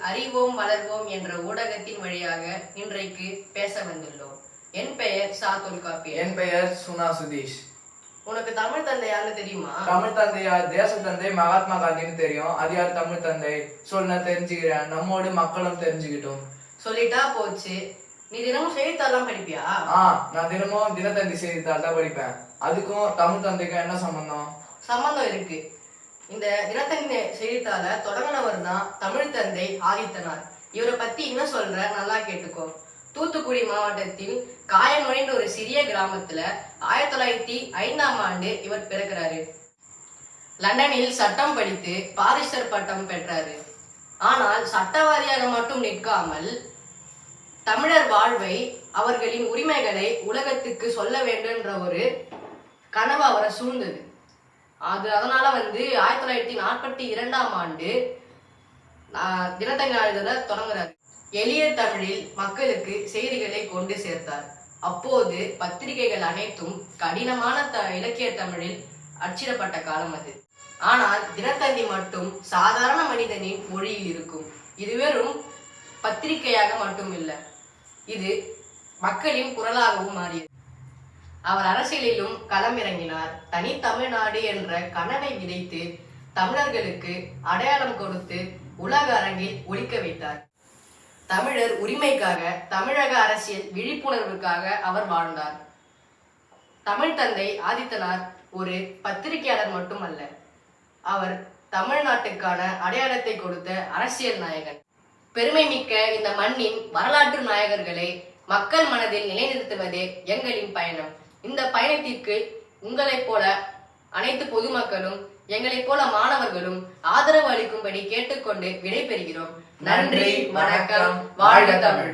அறிவோம் வளர்வோம் என்ற ஊடகத்தின் வழியாக இன்றைக்கு பேச வந்துள்ளோம். என் பெயர் சா தொல்காப்பி என் பெயர் சுனா சுதீஷ். உனக்கு தமிழ் தந்தை தெரியுமா? தமிழ் தந்தை தேச தந்தை மகாத்மா காந்தின்னு தெரியும். அது யார் தமிழ் தந்தை? சொல்ல தெரிஞ்சுக்கிறேன். நம்மோடு மக்களும் தெரிஞ்சுக்கிட்டோம். சொல்லிட்டா போச்சு. நீ தினமும் செய்தித்தாள்லாம் படிப்பியா? ஆ நான் தினமும் தினத்தந்தி செய்தித்தாள் தான் படிப்பேன். அதுக்கும் தமிழ் தந்தைக்கும் என்ன சம்பந்தம்? சம்பந்தம் இருக்கு. இந்த தினத்தந்தி செய்தித்தாள தொடங்கினவர் தான் தமிழ் தந்தை ஆதித்தனார். இவரை பத்தி என்ன சொல்ற நல்லா கேட்டுக்கோ. தூத்துக்குடி மாவட்டத்தில் காயமொழின்ற ஒரு சிறிய கிராமத்துல ஆயிரத்தி தொள்ளாயிரத்தி ஐந்தாம் ஆண்டு இவர் பிறக்கிறாரு. லண்டனில் சட்டம் படித்து பாரிஸ்டர் பட்டம் பெற்றாரு. ஆனால் சட்டவாதியாக மட்டும் நிற்காமல் தமிழர் வாழ்வை அவர்களின் உரிமைகளை உலகத்துக்கு சொல்ல வேண்டும்ன்ற ஒரு கனவு அவரை சூழ்ந்தது. அது அதனால வந்து ஆயிரத்தி தொள்ளாயிரத்தி நாற்பத்தி இரண்டாம் ஆண்டு தினத்தங்க தினத்தந்தி நாளிதழை தொடங்குறாரு. எளிய தமிழில் மக்களுக்கு செய்திகளை கொண்டு சேர்த்தார். அப்போது பத்திரிகைகள் அனைத்தும் கடினமான த இலக்கிய தமிழில் அச்சிடப்பட்ட காலம் அது. ஆனால் தினத்தந்தி மட்டும் சாதாரண மனிதனின் மொழியில் இருக்கும். இது வெறும் பத்திரிகையாக மட்டும் இல்லை இது மக்களின் குரலாகவும் மாறியது. அவர் அரசியலிலும் களமிறங்கினார். தனி தமிழ்நாடு என்ற கனவை விதைத்து தமிழர்களுக்கு அடையாளம் கொடுத்து உலக அரங்கில் ஒழிக்க வைத்தார். தமிழர் உரிமைக்காக தமிழக அரசியல் விழிப்புணர்வுக்காக அவர் வாழ்ந்தார். தமிழ் தந்தை ஆதித்தனார் ஒரு பத்திரிகையாளர் மட்டுமல்ல அவர் தமிழ்நாட்டுக்கான அடையாளத்தை கொடுத்த அரசியல் நாயகன். பெருமை மிக்க இந்த மண்ணின் வரலாற்று நாயகர்களை மக்கள் மனதில் நிலைநிறுத்துவதே எங்களின் பயணம். இந்த பயணத்திற்கு உங்களைப் போல அனைத்து பொதுமக்களும் எங்களைப் போல மாணவர்களும் ஆதரவு அளிக்கும்படி கேட்டுக்கொண்டு விடைபெறுகிறோம். நன்றி வணக்கம். வாழ்க தமிழ்.